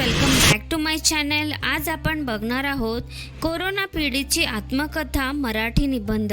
Welcome back to my channel आज आपण बघणार आहोत कोरोना पीडितची आत्मकथा मराठी निबंध.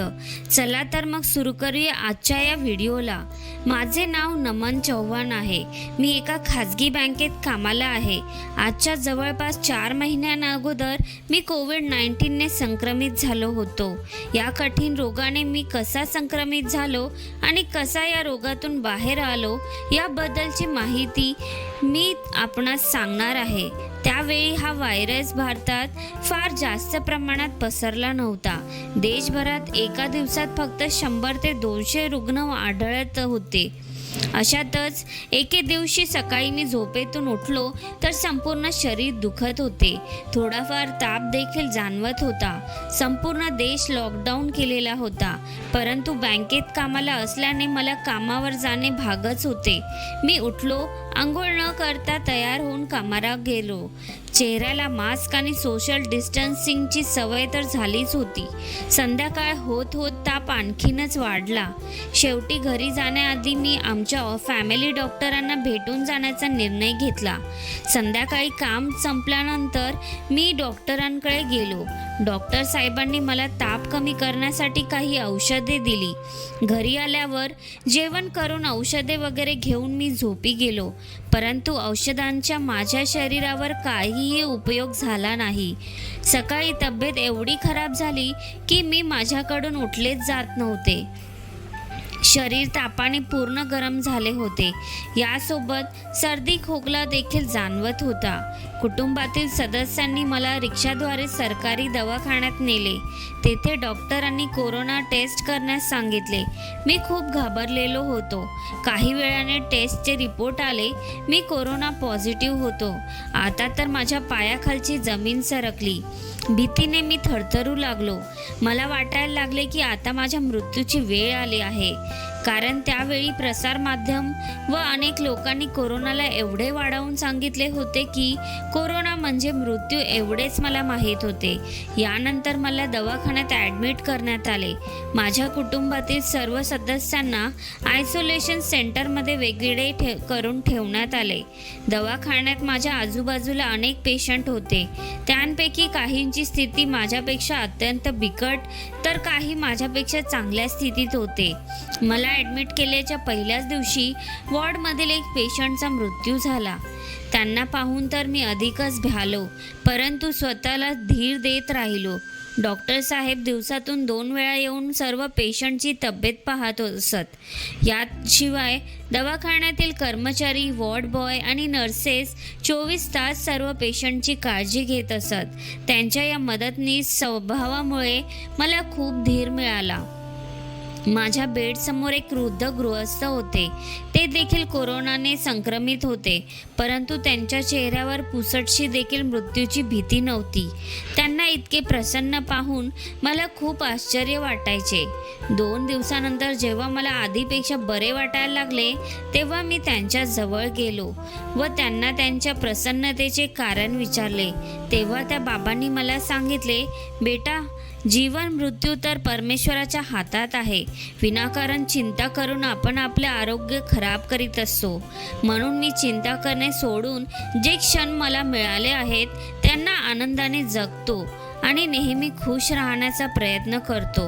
चला तर मग सुरू करूया आजच्या या व्हिडिओला. माझे नाव नमन चव्हाण आहे. मी एका खाजगी बँकेत कामाला आहे. आजच्या जवळपास चार महिन्यांना अगोदर मी कोविड नाईन्टीनने संक्रमित झालो होतो. या कठीण रोगाने मी कसा संक्रमित झालो आणि कसा या रोगातून बाहेर आलो याबद्दलची माहिती मी आपणास सांगणार आहे. त्यावेळी हा व्हायरस भारतात फार जास्त प्रमाणात पसरला नव्हता. देशभरात एका दिवसात फक्त शंभर ते दोनशे रुग्ण आढळत होते. अशातच एके दिवशी सकाळी मी झोपेतून उठलो तर संपूर्ण शरीर दुखत होते. थोडाफार ताप देखील जाणवत होता. संपूर्ण देश लॉकडाऊन केलेला होता. परंतु बँकेत कामाला असल्याने मला कामावर जाणे भागच होते. मी उठलो आंघोळ न करता तयार होऊन कामाला गेलो. चेहऱ्याला मास्क आणि सोशल डिस्टन्सिंगची सवय तर झालीच होती. संध्याकाळ होत होत ताप आणखीनच वाढला. शेवटी घरी जाण्याआधी मी आमच्या फॅमिली डॉक्टरांना भेटून जाण्याचा निर्णय घेतला. संध्याकाळी काम संपल्यानंतर मी डॉक्टरांकडे गेलो. डॉक्टर साहेबांनी मला ताप कमी करण्यासाठी काही औषधे दिली. घरी आल्यावर जेवण करून औषधे वगैरे घेऊन मी झोपी गेलो. परंतु औषधांच्या माझ्या शरीरावर काहीही उपयोग झाला नाही. सकाळी तब्येत एवढी खराब झाली की मी माझ्याकडून उठलेच जात नव्हते. शरीर तापाने पूर्ण गरम झाले होते. यासोबत सर्दी खोकला देखील जाणवत होता. कुटुंबातील सदस्यांनी मला रिक्षाद्वारे सरकारी दवाखान्यात नेले. तेथे डॉक्टरांनी कोरोना टेस्ट करण्यास सांगितले. मी खूप घाबरलेलो होतो. काही वेळाने टेस्टचे रिपोर्ट आले. मी कोरोना पॉझिटिव्ह होतो. आता तर माझ्या पायाखालची जमीन सरकली. भीतीने मी थरथरू लागलो. मला वाटायला लागले की आता माझ्या मृत्यूची वेळ आली आहे. कारण त्यावेळी प्रसारमाध्यम व अनेक लोकांनी कोरोनाला एवढे वाढवून सांगितले होते की कोरोना म्हणजे मृत्यू एवढेच मला माहीत होते. यानंतर मला दवाखान्यात ॲडमिट करण्यात आले. माझ्या कुटुंबातील सर्व सदस्यांना आयसोलेशन सेंटरमध्ये वेगळे ठे करून ठेवण्यात आले. दवाखान्यात माझ्या आजूबाजूला अनेक पेशंट होते. त्यांपैकी काहींची स्थिती माझ्यापेक्षा अत्यंत बिकट तर काही माझ्यापेक्षा चांगल्या स्थितीत होते. मला ॲडमिट केल्याच्या पहिल्याच दिवशी वॉर्डमधील एक पेशंटचा मृत्यू झाला. त्यांना पाहून तर मी अधिकच भ्यालो परंतु स्वतःला धीर देत राहिलो. डॉक्टर साहेब दिवसातून दोन वेळा येऊन सर्व पेशंटची तब्येत पाहत असत. याशिवाय दवाखान्यातील कर्मचारी वॉर्ड बॉय आणि नर्सेस चोवीस तास सर्व पेशंटची काळजी घेत असत. त्यांच्या या मदतनीस स्वभावामुळे मला खूप धीर मिळाला. माझ्या बेडसमोर एक वृद्ध गृहस्थ होते. ते देखील कोरोनाने संक्रमित होते परंतु त्यांच्या चेहऱ्यावर पुसटशी देखील मृत्यूची भीती नव्हती. त्यांना इतके प्रसन्न पाहून मला खूप आश्चर्य वाटायचे. दोन दिवसानंतर जेव्हा मला आधीपेक्षा बरे वाटायला लागले तेव्हा मी त्यांच्या जवळ गेलो व त्यांना त्यांच्या प्रसन्नतेचे कारण विचारले. तेव्हा त्या बाबांनी मला सांगितले बेटा जीवन मृत्यू तर परमेश्वराच्या हातात आहे. विनाकारण चिंता करून आपण आपले आरोग्य खराब करीत असतो. म्हणून मी चिंता करणे सोडून जे क्षण मला मिळाले आहेत त्यांना आनंदाने जगतो आणि नेहमी खुश राहण्याचा प्रयत्न करतो.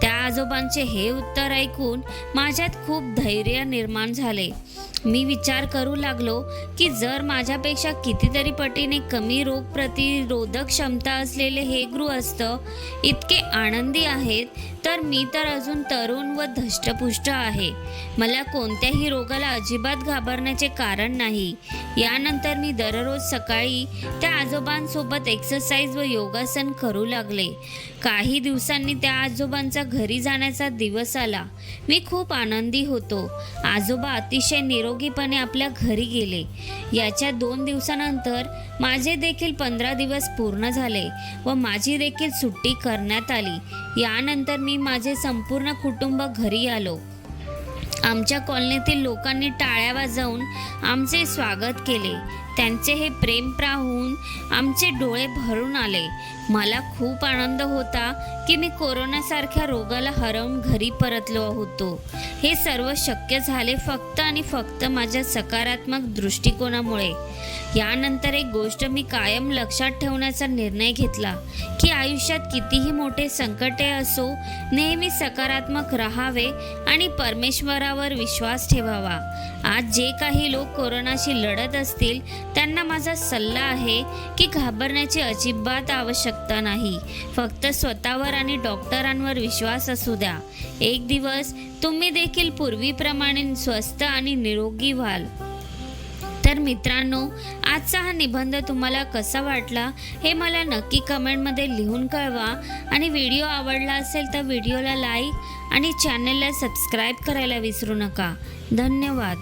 त्या आजोबांचे हे उत्तर ऐकून माझ्यात खूप धैर्य निर्माण झाले. मी विचार करू लागलो की जर माझ्यापेक्षा कितीतरी पटीने कमी रोग प्रतिरोधक क्षमता असलेले हे गृहस्थ इतके आनंदी आहेत तर मी तर अजून तरुण व धष्टपुष्ट आहे. मला कोणत्याही रोगाला अजिबात घाबरण्याचे कारण नाही. यानंतर मी दररोज सकाळी त्या आजोबांसोबत एक्सरसाइज व योगासन करू लागले. काही दिवसांनी त्या आजोबांचा घरी जाण्याचा दिवस आला. मी खूप आनंदी होतो. आजोबा अतिशय निरोगीपणे आपल्या घरी गेले. याच्या दोन दिवसानंतर माझे देखील पंधरा दिवस पूर्ण झाले व माझी देखील सुट्टी करण्यात आली. यानंतर मी माझे संपूर्ण कुटुंब घरी आलो. आमच्या कॉलनीतील लोकांनी टाळ्या वाजवून आमचे स्वागत केले. त्यांचे हे प्रेम पाहून आमचे डोळे भरून आले. मला खूप आनंद होता की मी कोरोनासारख्या रोगाला हरवून घरी परतलो होतो. हे सर्व शक्य झाले फक्त आणि फक्त माझ्या सकारात्मक दृष्टिकोनामुळे. यानंतर एक गोष्ट मी कायम लक्षात ठेवण्याचा निर्णय घेतला की आयुष्यात कितीही मोठे संकटे असो नेहमी सकारात्मक राहावे आणि परमेश्वरावर विश्वास ठेवावा. आज जे काही लोक कोरोनाशी लढत असतील त्यांना माझा सल्ला आहे की घाबरण्याची अजिबात आवश्यक आवश्यकता नाही. फक्त स्वतःवर आणि डॉक्टरांवर विश्वास असू द्या. एक दिवस तुम्ही देखील पूर्वीप्रमाणे स्वस्त आणि निरोगी व्हाल. तर मित्रांनो आजचा हा निबंध तुम्हाला कसा वाटला हे मला नक्की कमेंटमध्ये लिहून कळवा. आणि व्हिडिओ आवडला असेल तर व्हिडिओला लाईक आणि चॅनलला सबस्क्राईब करायला विसरू नका. धन्यवाद.